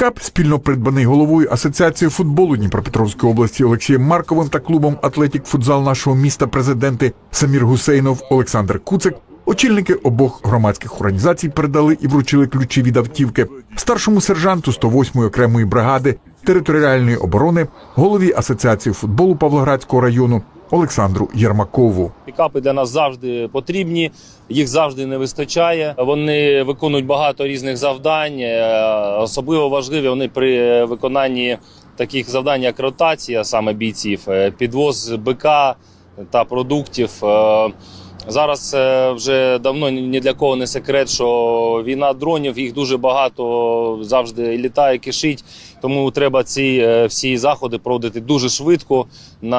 Пікап, спільно придбаний головою Асоціації футболу Дніпропетровської області Олексієм Марковим та клубом Атлетік Футзал нашого міста президенти Самір Гусейнов, Олександр Куцик. Очільники обох громадських організацій передали і вручили ключі від автівки старшому сержанту 108-ї окремої бригади територіальної оборони, голові Асоціації футболу Павлоградського району Олександру Єрмакову. Пікапи для нас завжди потрібні, їх завжди не вистачає. Вони виконують багато різних завдань. е, Особливо важливі вони при виконанні таких завдань, як ротація саме бійців, е, підвоз БК та продуктів. Зараз вже давно ні для кого не секрет, що війна дронів їх дуже багато завжди літає, кишить. Тому треба ці е, всі заходи проводити дуже швидко на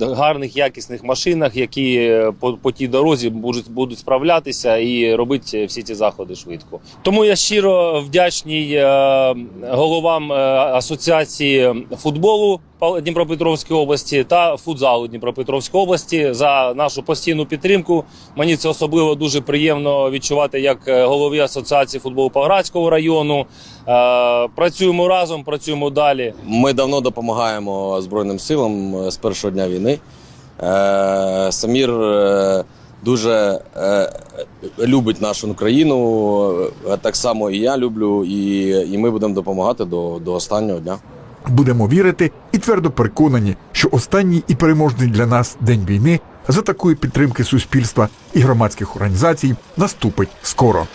гарних якісних машинах, які е, по, по тій дорозі будуть, будуть справлятися і робити всі ці заходи швидко. Тому я щиро вдячний е, головам асоціації футболу Дніпропетровської області та футзалу Дніпропетровської області за нашу постійну підтримку. Мені це особливо дуже приємно відчувати як е, голові асоціації футболу Павградського району. Е, Працюємо разом, працюємо далі. Ми давно допомагаємо Збройним силам е, з першого дня війни. Самір дуже любить нашу країну, так само і я люблю, і, ми будемо допомагати до, до останнього дня. Будемо вірити і твердо переконані, що останній і переможний для нас день війни за такої підтримки суспільства і громадських організацій наступить скоро.